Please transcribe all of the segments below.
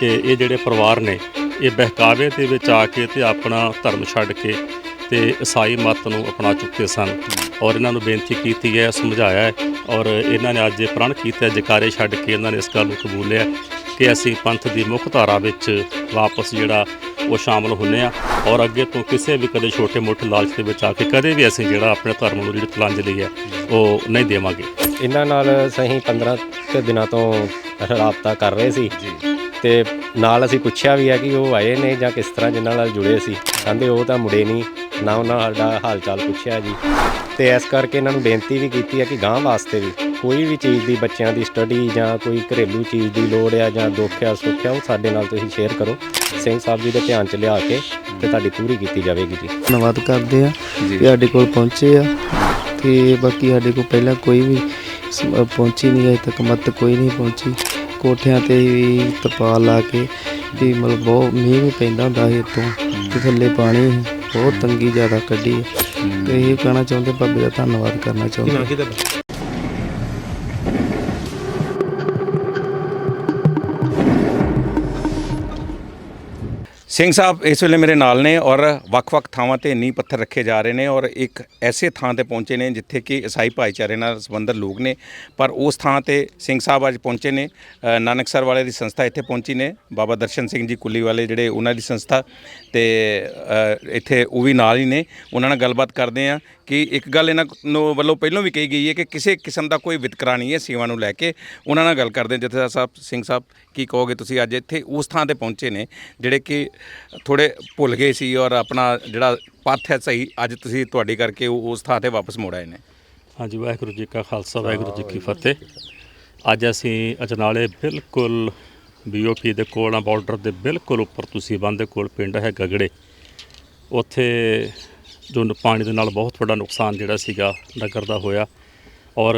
ਕਿ ਇਹ ਜਿਹੜੇ ਪਰਿਵਾਰ ਨੇ ਇਹ ਬਹਿਕਾਵੇ ਦੇ ਵਿੱਚ ਆ ਕੇ ਤੇ ਆਪਣਾ ਧਰਮ ਛੱਡ ਕੇ ਤੇ ਈਸਾਈ ਮਤ ਨੂੰ ਅਪਣਾ ਚੁੱਕੇ ਸਨ। ਔਰ ਇਹਨਾਂ ਨੂੰ ਬੇਨਤੀ ਕੀਤੀ ਹੈ ਸਮਝਾਇਆ ਹੈ ਔਰ ਇਹਨਾਂ ਨੇ ਅੱਜ ਇਹ ਪ੍ਰਣ ਕੀਤਾ ਜਕਾਰੇ ਛੱਡ ਕੇ ਇਹਨਾਂ ਨੇ ਇਸ ਗੱਲ ਨੂੰ ਕਬੂਲਿਆ ਕਿ ਅਸੀਂ ਪੰਥ ਦੀ ਮੁੱਖ ਧਾਰਾ ਵਿੱਚ ਵਾਪਸ ਜਿਹੜਾ ਉਹ ਸ਼ਾਮਲ ਹੁੰਨੇ ਆ ਔਰ ਅੱਗੇ ਤੋਂ ਕਿਸੇ ਵੀ ਕਦੇ ਛੋਟੇ-ਮੋਟੇ ਲਾਲਚ ਦੇ ਵਿੱਚ ਆ ਕੇ ਕਦੇ ਵੀ ਅਸੀਂ ਜਿਹੜਾ ਆਪਣੇ ਧਰਮ ਨੂੰ ਜਿਹੜੀ ਤਲਾਂਜਲੀ ਹੈ ਉਹ ਨਹੀਂ ਦੇਵਾਂਗੇ। ਇਹਨਾਂ ਨਾਲ ਸਹੀ 15 ਕੁ ਦਿਨਾਂ ਤੋਂ ਰਾਬਤਾ ਕਰ ਰਹੇ ਸੀ। ਤੇ ਨਾਲ ਅਸੀਂ ਪੁੱਛਿਆ ਵੀ ਹੈ ਕਿ ਉਹ ਆਏ ਨੇ ਜਾਂ ਕਿਸ ਤਰ੍ਹਾਂ ਜਿਨ੍ਹਾਂ ਨਾਲ ਜੁੜੇ ਸੀ। ਕਹਿੰਦੇ ਉਹ ਤਾਂ ਮੁੜੇ ਨਹੀਂ ਨਾ ਉਹਨਾਂ ਨਾਲ ਸਾਡਾ ਹਾਲ ਚਾਲ ਪੁੱਛਿਆ ਜੀ। ਤੇ ਇਸ ਕਰਕੇ ਇਹਨਾਂ ਨੂੰ ਬੇਨਤੀ ਵੀ ਕੀਤੀ ਹੈ ਕਿ ਗਾਂ ਵਾਸਤੇ ਵੀ ਕੋਈ ਵੀ ਚੀਜ਼ ਦੀ ਬੱਚਿਆਂ ਦੀ ਸਟੱਡੀ ਜਾਂ ਕੋਈ ਘਰੇਲੂ ਚੀਜ਼ ਦੀ ਲੋੜ ਆ ਜਾਂ ਦੁੱਖ ਆ ਸੁੱਖ ਆ ਉਹ ਸਾਡੇ ਨਾਲ ਤੁਸੀਂ ਸ਼ੇਅਰ ਕਰੋ। ਸਿੰਘ ਸਾਹਿਬ ਜੀ ਦੇ ਧਿਆਨ ਚ ਲਿਆ ਕੇ ਤੇ ਤੁਹਾਡੀ ਪੂਰੀ ਕੀਤੀ ਜਾਵੇਗੀ ਜੀ। ਧੰਨਵਾਦ ਕਰਦੇ ਆ ਕਿ ਸਾਡੇ ਕੋਲ ਪਹੁੰਚੇ ਆ ਤੇ ਬਾਕੀ ਸਾਡੇ ਕੋਲ ਪਹਿਲਾਂ ਕੋਈ ਵੀ ਪਹੁੰਚੀ ਨਹੀਂ ਅਜੇ ਤੱਕ ਮਤ ਕੋਈ ਨਹੀਂ ਪਹੁੰਚੀ। ਕੋਠਿਆਂ ਤੇ ਵੀ ਤਰਪਾਲ ਲਾ ਕੇ ਵੀ ਮਤਲਬ ਬਹੁਤ ਮੀਂਹ ਵੀ ਪੈਂਦਾ ਹੁੰਦਾ ਸੀ ਇੱਥੋਂ ਤੇ ਥੱਲੇ ਪਾਣੀ ਬਹੁਤ ਤੰਗੀ ਜ਼ਿਆਦਾ ਕੱਢੀ ਹੈ। ਤੇ ਇਹ ਕਹਿਣਾ ਚਾਹੁੰਦੇ, ਬਾਬੇ ਦਾ ਧੰਨਵਾਦ ਕਰਨਾ ਚਾਹੁੰਦੇ ਸਿੰਘ ਸਾਹਿਬ ਇਸ ਵੇਲੇ ਮੇਰੇ ਨਾਲ ਨੇ ਔਰ ਵੱਖ-ਵੱਖ ਥਾਵਾਂ ਤੇ ਨੀਂਹ ਪੱਥਰ ਰੱਖੇ ਜਾ ਰਹੇ ਨੇ ਔਰ ਇੱਕ ਐਸੇ ਥਾਂ ਤੇ ਪਹੁੰਚੇ ਨੇ ਜਿੱਥੇ ਕਿ ਈਸਾਈ ਭਾਈਚਾਰੇ ਨਾਲ ਸੰਬੰਧਿਤ ਲੋਕ ਨੇ। ਪਰ ਉਸ ਥਾਂ ਤੇ ਸਿੰਘ ਸਾਹਿਬ ਅੱਜ ਪਹੁੰਚੇ ਨੇ। ਅ, ਨਾਨਕਸਰ ਵਾਲੇ ਦੀ ਸੰਸਥਾ ਇੱਥੇ ਪਹੁੰਚੀ ਨੇ। ਬਾਬਾ ਦਰਸ਼ਨ ਸਿੰਘ ਜੀ ਕੁੱਲੀ ਵਾਲੇ ਜਿਹੜੇ ਉਹਨਾਂ ਦੀ ਸੰਸਥਾ ਤੇ ਇੱਥੇ ਉਹ ਵੀ ਨਾਲ ਹੀ ਨੇ। ਉਹਨਾਂ ਨਾਲ ਗੱਲਬਾਤ ਕਰਦੇ ਆ ਕਿ ਇੱਕ ਗੱਲ ਇਹਨਾਂ ਨੂੰ ਵੱਲੋਂ ਪਹਿਲਾਂ ਵੀ ਕਹੀ ਗਈ ਹੈ ਕਿ ਕਿਸੇ ਕਿਸਮ ਦਾ ਕੋਈ ਵਿਤਕਰਾ ਨਹੀਂ ਹੈ ਸੇਵਾ ਨੂੰ ਲੈ ਕੇ। ਉਹਨਾਂ ਨਾਲ ਗੱਲ ਕਰਦੇ ਹਾਂ। ਜਥੇਦਾਰ ਸਾਹਿਬ ਸਿੰਘ ਸਾਹਿਬ ਕੀ ਕਹੋਗੇ ਤੁਸੀਂ? ਅੱਜ ਇੱਥੇ ਉਸ ਥਾਂ ਤੇ ਪਹੁੰਚੇ ਨੇ ਜਿਹੜੇ ਕਿ ਥੋੜੇ ਭੁੱਲ ਗਏ ਸੀ ਔਰ ਆਪਣਾ ਜਿਹੜਾ ਪੱਥ ਹੈ ਸਹੀ ਅੱਜ ਤੁਸੀਂ ਤੁਹਾਡੀ ਕਰਕੇ ਉਹ ਉਸ ਥਾਂ ਤੇ ਵਾਪਸ ਮੋੜ ਆਏ ਨੇ। ਹਾਂਜੀ ਵਾਹਿਗੁਰੂ ਜੀ ਕਾ ਖਾਲਸਾ ਵਾਹਿਗੁਰੂ ਜੀ ਕੀ ਫਤਿਹ। ਅੱਜ ਅਸੀਂ ਅਜਨਾਲੇ ਬਿਲਕੁਲ ਬੀਓਪੀ ਦੇ ਕੋਲ ਆ ਬਾਰਡਰ ਦੇ ਬਿਲਕੁਲ ਉੱਪਰ ਤੁਸੀਂ ਬੰਦ ਦੇ ਕੋਲ ਪਿੰਡ ਹੈ ਗਗੜੇ। ਉੱਥੇ ਜੋ ਪਾਣੀ ਦੇ ਨਾਲ ਬਹੁਤ ਵੱਡਾ ਨੁਕਸਾਨ ਜਿਹੜਾ ਸੀਗਾ ਨਗਰ ਦਾ ਹੋਇਆ। ਔਰ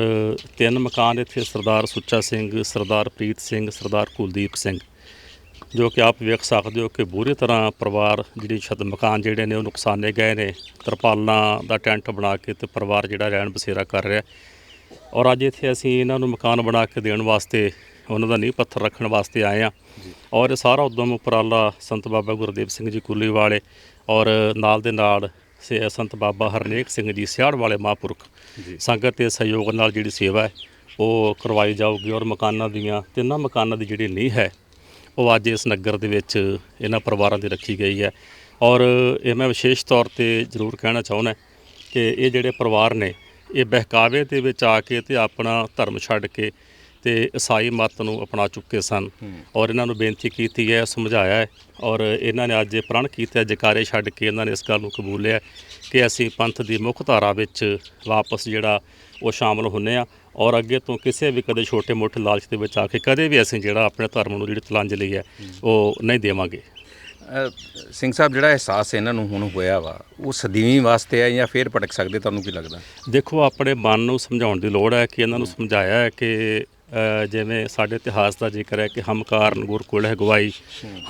ਤਿੰਨ ਮਕਾਨ ਇੱਥੇ ਸਰਦਾਰ ਸੁੱਚਾ ਸਿੰਘ ਸਰਦਾਰ ਪ੍ਰੀਤ ਸਿੰਘ ਸਰਦਾਰ ਕੁਲਦੀਪ ਸਿੰਘ। ਜੋ ਕਿ ਆਪ ਵੇਖ ਸਕਦੇ ਹੋ ਕਿ ਬੁਰੀ ਤਰ੍ਹਾਂ ਪਰਿਵਾਰ ਜਿਹੜੀ ਛੱਤ ਮਕਾਨ ਜਿਹੜੇ ਨੇ ਉਹ ਨੁਕਸਾਨੇ ਗਏ ਨੇ। ਤਰਪਾਲਾਂ ਦਾ ਟੈਂਟ ਬਣਾ ਕੇ ਤੇ ਪਰਿਵਾਰ ਜਿਹੜਾ ਰਹਿਣ ਬਸੇਰਾ ਕਰ ਰਿਹਾ। ਔਰ ਅੱਜ ਇੱਥੇ ਅਸੀਂ ਇਹਨਾਂ ਨੂੰ ਮਕਾਨ ਬਣਾ ਕੇ ਦੇਣ ਵਾਸਤੇ ਉਹਨਾਂ ਦਾ ਨੀਂਹ ਪੱਥਰ ਰੱਖਣ ਵਾਸਤੇ ਆਏ ਆ ਔਰ ਇਹ ਸਾਰਾ ਉਦਮ ਉਪਰਾਲਾ ਸੰਤ ਬਾਬਾ ਗੁਰਦੇਵ ਸਿੰਘ ਜੀ ਕੁੱਲੀ ਵਾਲੇ ਔਰ ਨਾਲ ਦੇ ਨਾਲ ਸੇ ਸੰਤ ਬਾਬਾ ਹਰਨੇਕ ਸਿੰਘ ਜੀ ਸਿਆੜ ਵਾਲੇ ਮਹਾਂਪੁਰਖ ਸੰਗਤ ਦੇ ਸਹਿਯੋਗ ਨਾਲ ਜਿਹੜੀ ਸੇਵਾ ਹੈ ਉਹ ਕਰਵਾਈ ਜਾਊਗੀ। ਔਰ ਮਕਾਨਾਂ ਦੀਆਂ ਤਿੰਨਾਂ ਮਕਾਨਾਂ ਦੀ ਜਿਹੜੀ ਨੀਂਹ ਹੈ ਉਹ ਅੱਜ ਇਸ ਨਗਰ ਦੇ ਵਿੱਚ ਇਹਨਾਂ ਪਰਿਵਾਰਾਂ ਦੀ ਰੱਖੀ ਗਈ ਹੈ। ਔਰ ਇਹ ਮੈਂ ਵਿਸ਼ੇਸ਼ ਤੌਰ ਤੇ ਜ਼ਰੂਰ ਕਹਿਣਾ ਚਾਹੁੰਦਾ ਕਿ ਇਹ ਜਿਹੜੇ ਪਰਿਵਾਰ ਨੇ ਇਹ ਬਹਿਕਾਵੇ ਦੇ ਵਿੱਚ ਆ ਕੇ ਤੇ ਆਪਣਾ ਧਰਮ ਛੱਡ ਕੇ ਤੇ ਈਸਾਈ ਮਤ ਨੂੰ ਅਪਣਾ ਚੁੱਕੇ ਸਨ। ਔਰ ਇਹਨਾਂ ਨੂੰ ਬੇਨਤੀ ਕੀਤੀ ਹੈ ਸਮਝਾਇਆ ਹੈ। ਔਰ ਇਹਨਾਂ ਨੇ ਅੱਜ ਇਹ ਪ੍ਰਣ ਕੀਤਾ ਜਕਾਰੇ ਛੱਡ ਕੇ ਇਹਨਾਂ ਨੇ ਇਸ ਗੱਲ ਨੂੰ ਕਬੂਲਿਆ ਕਿ ਅਸੀਂ ਪੰਥ ਦੀ ਮੁੱਖ ਧਾਰਾ ਵਿੱਚ ਵਾਪਸ ਜਿਹੜਾ ਉਹ ਸ਼ਾਮਲ ਹੁੰਨੇ ਆ। ਔਰ ਅੱਗੇ ਤੋਂ ਕਿਸੇ ਵੀ ਕਦੇ ਛੋਟੇ-ਮੋਟੇ ਲਾਲਚ ਦੇ ਵਿੱਚ ਆ ਕੇ ਕਦੇ ਵੀ ਅਸੀਂ ਜਿਹੜਾ ਆਪਣੇ ਧਰਮ ਨੂੰ ਜਿਹੜੀ ਤਲਾਂਜਲੀ ਹੈ ਉਹ ਨਹੀਂ ਦੇਵਾਂਗੇ। ਸਿੰਘ ਸਾਹਿਬ ਜਿਹੜਾ ਅਹਿਸਾਸ ਇਹਨਾਂ ਨੂੰ ਹੁਣ ਹੋਇਆ ਵਾ ਉਹ ਸਦੀਵੀਂ ਵਾਸਤੇ ਹੈ ਜਾਂ ਫੇਰ ਭਟਕ ਸਕਦੇ? ਤੁਹਾਨੂੰ ਕੀ ਲੱਗਦਾ? ਦੇਖੋ ਆਪਣੇ ਮਨ ਨੂੰ ਸਮਝਾਉਣ ਦੀ ਲੋੜ ਹੈ ਕਿ ਇਹਨਾਂ ਨੂੰ ਸਮਝਾਇਆ ਹੈ ਕਿ ਜਿਵੇਂ ਸਾਡੇ ਇਤਿਹਾਸ ਦਾ ਜ਼ਿਕਰ ਹੈ ਕਿ ਹਮ ਕਾਰਨ ਗੁਰਕੁਲ ਹੈ ਗਵਾਈ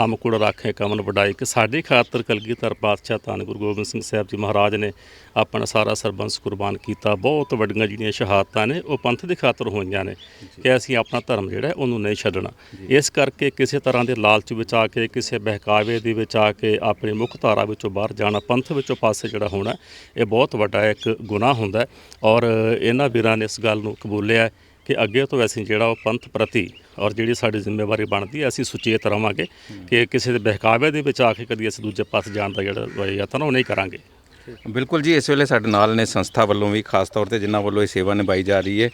ਹਮ ਕੁੜ ਰਾਖੇ ਕਮਨ ਵਡਾਈ, ਕਿ ਸਾਡੀ ਖਾਤਰ ਕਲਗੀਧਰ ਪਾਤਸ਼ਾਹ ਧੰਨ ਗੁਰੂ ਗੋਬਿੰਦ ਸਿੰਘ ਸਾਹਿਬ ਜੀ ਮਹਾਰਾਜ ਨੇ ਆਪਣਾ ਸਾਰਾ ਸਰਬੰਸ ਕੁਰਬਾਨ ਕੀਤਾ। ਬਹੁਤ ਵੱਡੀਆਂ ਜਿਹੜੀਆਂ ਸ਼ਹਾਦਤਾਂ ਨੇ, ਉਹ ਪੰਥ ਦੀ ਖਾਤਰ ਹੋਈਆਂ ਨੇ ਕਿ ਅਸੀਂ ਆਪਣਾ ਧਰਮ ਜਿਹੜਾ ਉਹਨੂੰ ਨਹੀਂ ਛੱਡਣਾ। ਇਸ ਕਰਕੇ ਕਿਸੇ ਤਰ੍ਹਾਂ ਦੇ ਲਾਲਚ ਵਿੱਚ ਆ ਕੇ, ਕਿਸੇ ਬਹਿਕਾਵੇ ਦੇ ਵਿੱਚ ਆ ਕੇ ਆਪਣੀ ਮੁੱਖ ਧਾਰਾ ਵਿੱਚੋਂ ਬਾਹਰ ਜਾਣਾ, ਪੰਥ ਵਿੱਚੋਂ ਪਾਸੇ ਜਿਹੜਾ ਹੋਣਾ, ਇਹ ਬਹੁਤ ਵੱਡਾ ਇੱਕ ਗੁਨਾਹ ਹੁੰਦਾ ਔਰ ਇਹਨਾਂ ਵੀਰਾਂ ਨੇ ਇਸ ਗੱਲ ਨੂੰ ਕਬੂਲਿਆ ਕਿ ਅੱਗੇ ਤੋਂ ਅਸੀਂ ਜਿਹੜਾ ਉਹ ਪੰਥ ਪ੍ਰਤੀ ਔਰ ਜਿਹੜੀ ਸਾਡੀ ਜ਼ਿੰਮੇਵਾਰੀ ਬਣਦੀ ਹੈ ਅਸੀਂ ਸੁਚੇਤ ਰਵਾਂਗੇ ਕਿ ਕਿਸੇ ਦੇ ਬਹਿਕਾਵੇ ਦੇ ਵਿੱਚ ਆ ਕੇ ਕਦੀ ਅਸੀਂ ਦੂਜੇ ਪਾਸੇ ਜਾਣ ਦਾ ਜਿਹੜਾ ਯਤਨ ਉਹ ਨਹੀਂ ਕਰਾਂਗੇ। ਬਿਲਕੁਲ ਜੀ ਇਸ ਵੇਲੇ ਸਾਡੇ ਨਾਲ ਨੇ ਸੰਸਥਾ ਵੱਲੋਂ ਵੀ ਖਾਸ ਤੌਰ ਤੇ ਜਿਨ੍ਹਾਂ ਵੱਲੋਂ ਇਹ ਸੇਵਾ ਨਿਭਾਈ ਜਾ ਰਹੀ ਹੈ।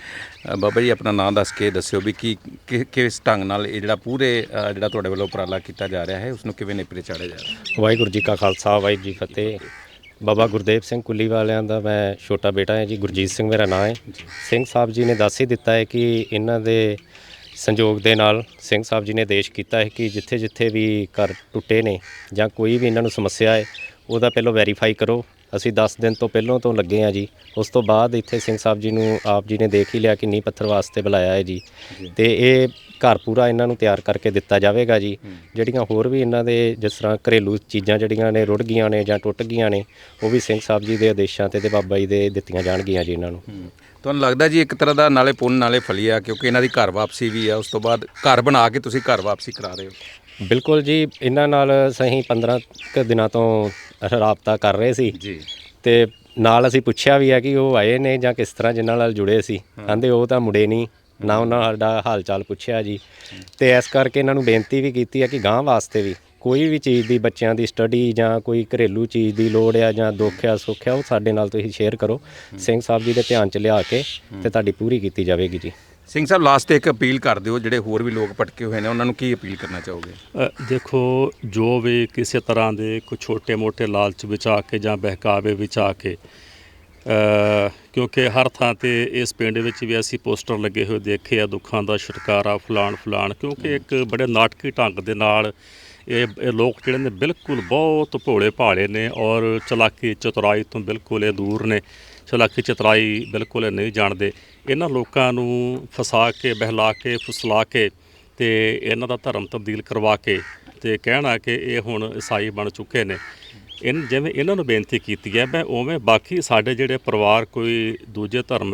ਬਾਬਾ ਜੀ ਆਪਣਾ ਨਾਮ ਦੱਸ ਕੇ ਦੱਸਿਓ ਵੀ ਕੀ ਕਿਸ ਢੰਗ ਨਾਲ ਇਹ ਜਿਹੜਾ ਪੂਰੇ ਜਿਹੜਾ ਤੁਹਾਡੇ ਵੱਲੋਂ ਉਪਰਾਲਾ ਕੀਤਾ ਜਾ ਰਿਹਾ ਹੈ ਉਸ ਨੂੰ ਕਿਵੇਂ ਨੇਪਰੇ ਚਾੜਿਆ ਜਾ ਰਿਹਾ ਵਾਹਿਗੁਰੂ ਜੀ ਕਾ ਖਾਲਸਾ ਵਾਹਿਗੁਰੂ ਜੀ ਫਤਿਹ। ਬਾਬਾ ਗੁਰਦੇਵ ਸਿੰਘ ਕੁੱਲੀ ਵਾਲਿਆਂ ਦਾ ਮੈਂ ਛੋਟਾ ਬੇਟਾ ਹਾਂ ਜੀ, ਗੁਰਜੀਤ ਸਿੰਘ ਮੇਰਾ ਨਾਮ ਹੈ। ਸਿੰਘ ਸਾਹਿਬ ਜੀ ਨੇ ਦੱਸ ਹੀ ਦਿੱਤਾ ਹੈ ਕਿ ਇਹਨਾਂ ਦੇ ਸੰਯੋਗ ਦੇ ਨਾਲ ਸਿੰਘ ਸਾਹਿਬ ਜੀ ਨੇ ਆਦੇਸ਼ ਕੀਤਾ ਹੈ ਕਿ ਜਿੱਥੇ ਜਿੱਥੇ ਵੀ ਘਰ ਟੁੱਟੇ ਨੇ ਜਾਂ ਕੋਈ ਵੀ ਇਹਨਾਂ ਨੂੰ ਸਮੱਸਿਆ ਹੈ, ਉਹਦਾ ਪਹਿਲਾਂ ਵੈਰੀਫਾਈ ਕਰੋ। ਅਸੀਂ 10 ਦਿਨ ਤੋਂ ਪਹਿਲਾਂ ਤੋਂ ਲੱਗੇ ਆ ਜੀ। ਉਸ ਤੋਂ ਬਾਅਦ ਇੱਥੇ ਸਿੰਘ ਸਾਹਿਬ ਜੀ ਨੂੰ ਆਪ ਜੀ ਨੇ ਦੇਖ ਹੀ ਲਿਆ ਕਿ ਨੀਂਹ ਪੱਥਰ ਵਾਸਤੇ ਬੁਲਾਇਆ ਹੈ ਜੀ। ਤੇ ਇਹ ਘਰ ਪੂਰਾ ਇਹਨਾਂ ਨੂੰ ਤਿਆਰ ਕਰਕੇ ਦਿੱਤਾ ਜਾਵੇਗਾ ਜੀ। ਜਿਹੜੀਆਂ ਹੋਰ ਵੀ ਇਹਨਾਂ ਦੇ ਜਿਸ ਤਰ੍ਹਾਂ ਘਰੇਲੂ ਚੀਜ਼ਾਂ ਜਿਹੜੀਆਂ ਨੇ ਰੁੜ ਗਈਆਂ ਨੇ ਜਾਂ ਟੁੱਟ ਗਈਆਂ ਨੇ ਉਹ ਵੀ ਸਿੰਘ ਸਾਹਿਬ ਜੀ ਦੇ ਆਦੇਸ਼ਾਂ ਤੇ ਤੇ ਬਾਬਾ ਜੀ ਦੇ ਦਿੱਤੀਆਂ ਜਾਣਗੀਆਂ ਜੀ ਇਹਨਾਂ ਨੂੰ। ਤੁਹਾਨੂੰ ਲੱਗਦਾ ਜੀ ਇੱਕ ਤਰ੍ਹਾਂ ਦਾ ਨਾਲੇ ਪੁੰਨ ਨਾਲੇ ਫਲੀਆ ਕਿਉਂਕਿ ਇਹਨਾਂ ਦੀ ਘਰ ਵਾਪਸੀ ਵੀ ਆ ਉਸ ਤੋਂ ਬਾਅਦ ਘਰ ਬਣਾ ਕੇ ਤੁਸੀਂ ਘਰ ਵਾਪਸੀ ਕਰਾ ਰਹੇ ਹੋ। ਬਿਲਕੁਲ ਜੀ ਇਹਨਾਂ ਨਾਲ ਸਹੀ 15 ਕੁ ਦਿਨਾਂ ਤੋਂ ਰਾਬਤਾ ਕਰ ਰਹੇ ਸੀ। ਜੀ। ਤੇ ਨਾਲ ਅਸੀਂ ਪੁੱਛਿਆ ਵੀ ਹੈ ਕਿ ਉਹ ਆਏ ਨੇ ਜਾਂ ਕਿਸ ਤਰ੍ਹਾਂ ਜਿਨ੍ਹਾਂ ਨਾਲ ਜੁੜੇ ਸੀ। ਕਹਿੰਦੇ ਉਹ ਤਾਂ ਮੁੜੇ ਨਹੀਂ। ਨਾ ਉਹਨਾਂ ਸਾਡਾ ਹਾਲ ਚਾਲ ਪੁੱਛਿਆ ਜੀ। ਤੇ ਇਸ ਕਰਕੇ ਇਹਨਾਂ ਨੂੰ ਬੇਨਤੀ ਵੀ ਕੀਤੀ ਹੈ ਕਿ ਗਾਂ ਵਾਸਤੇ ਵੀ ਕੋਈ ਵੀ ਚੀਜ਼ ਦੀ ਬੱਚਿਆਂ ਦੀ ਸਟੱਡੀ ਜਾਂ ਕੋਈ ਘਰੇਲੂ ਚੀਜ਼ ਦੀ ਲੋੜ ਆ ਜਾਂ ਦੁੱਖ ਆ ਸੁੱਖ ਆ ਉਹ ਸਾਡੇ ਨਾਲ ਤੁਸੀਂ ਸ਼ੇਅਰ ਕਰੋ। ਸਿੰਘ ਸਾਹਿਬ ਜੀ ਦੇ ਧਿਆਨ ਚ ਲਿਆ ਕੇ ਤੇ ਤੁਹਾਡੀ ਪੂਰੀ ਕੀਤੀ ਜਾਵੇਗੀ ਜੀ। ਸਿੰਘ ਸਾਹਿਬ ਲਾਸਟ ਤੇ ਇੱਕ ਅਪੀਲ ਕਰ ਦਿਓ ਜਿਹੜੇ ਹੋਰ ਵੀ ਲੋਕ ਭਟਕੇ ਹੋਏ ਨੇ ਉਹਨਾਂ ਨੂੰ ਕੀ ਅਪੀਲ ਕਰਨਾ ਚਾਹੋਗੇ? ਦੇਖੋ ਜੋ ਵੀ ਕਿਸੇ ਤਰ੍ਹਾਂ ਦੇ ਕੋਈ ਛੋਟੇ-ਮੋਟੇ ਲਾਲਚ ਵਿੱਚ ਆ ਕੇ ਜਾਂ ਬਹਿਕਾਵੇ ਵਿੱਚ ਆ ਕੇ ਕਿਉਂਕਿ ਹਰ ਥਾਂ ਤੇ ਇਸ ਪਿੰਡ ਵਿੱਚ ਵੀ ਅਸੀਂ ਪੋਸਟਰ ਲੱਗੇ ਹੋਏ ਦੇਖੇ ਆ, ਦੁੱਖਾਂ ਦਾ ਛੁਟਕਾਰਾ ਫਲਾਣ ਫਲਾਣ, ਕਿਉਂਕਿ ਇੱਕ ਬੜੇ ਨਾਟਕੀ ਢੰਗ ਦੇ ਨਾਲ ਇਹ ਇਹ ਲੋਕ ਜਿਹੜੇ ਨੇ ਬਿਲਕੁਲ ਬਹੁਤ ਭੋਲੇ ਭਾਲੇ ਨੇ ਔਰ ਚਲਾਕੀ ਚਤੁਰਾਈ ਤੋਂ ਬਿਲਕੁਲ ਇਹ ਦੂਰ ਨੇ। ਚਲਾਕੀ ਚਤੁਰਾਈ ਬਿਲਕੁਲ ਇਹ ਨਹੀਂ ਜਾਣਦੇ। ਇਹਨਾਂ ਲੋਕਾਂ ਨੂੰ ਫਸਾ ਕੇ, ਬਹਿਲਾ ਕੇ, ਫੁਸਲਾ ਕੇ ਤੇ ਇਹਨਾਂ ਦਾ ਧਰਮ ਤਬਦੀਲ ਕਰਵਾ ਕੇ ਤੇ ਕਹਿਣਾ ਕਿ ਇਹ ਹੁਣ ਈਸਾਈ ਬਣ ਚੁੱਕੇ ਨੇ। ਇਨ, ਜਿਵੇਂ ਇਹਨਾਂ ਨੂੰ ਬੇਨਤੀ ਕੀਤੀ ਹੈ, ਮੈਂ ਉਵੇਂ ਬਾਕੀ ਸਾਡੇ ਜਿਹੜੇ ਪਰਿਵਾਰ ਕੋਈ ਦੂਜੇ ਧਰਮ